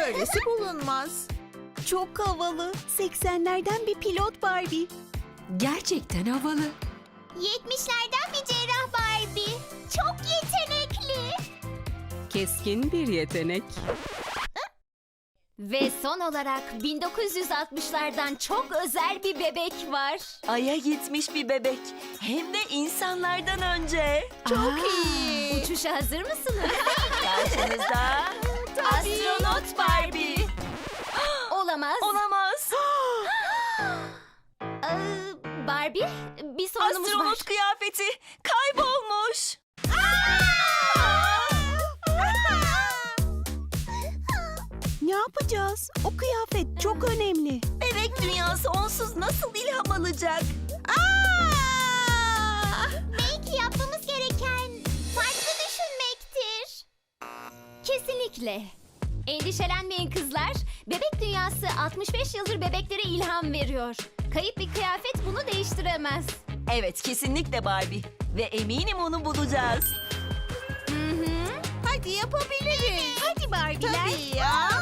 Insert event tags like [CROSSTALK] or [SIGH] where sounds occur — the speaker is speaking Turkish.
böylesi bulunmaz. Çok havalı. 80'lerden bir pilot Barbie. Gerçekten havalı. 70'lerden bir cerrah Barbie. Çok yetenekli. Keskin bir yetenek. Ve son olarak 1960'lardan çok özel bir bebek var. Ay'a gitmiş bir bebek. Hem de insanlardan önce. Çok iyi. Uçuşa hazır mısınız? [LAUGHS] Astronot Barbie. Olamaz. Olamaz. [GASPS] Ee, Barbie, bir sorunumuz var. Astronot kıyafeti kaybolmuş. [LAUGHS] Ne yapacağız? O kıyafet çok önemli. Bebek dünyası onsuz nasıl ilham alacak? Belki yapmamız gereken farklı düşünmektir. Kesinlikle. Endişelenmeyin kızlar. Bebek dünyası 65 yıldır bebeklere ilham veriyor. Kayıp bir kıyafet bunu değiştiremez. Evet kesinlikle Barbie. Ve eminim onu bulacağız. Hı hı. Hadi yapabiliriz. Hadi Barbie'ler. Tabii ya.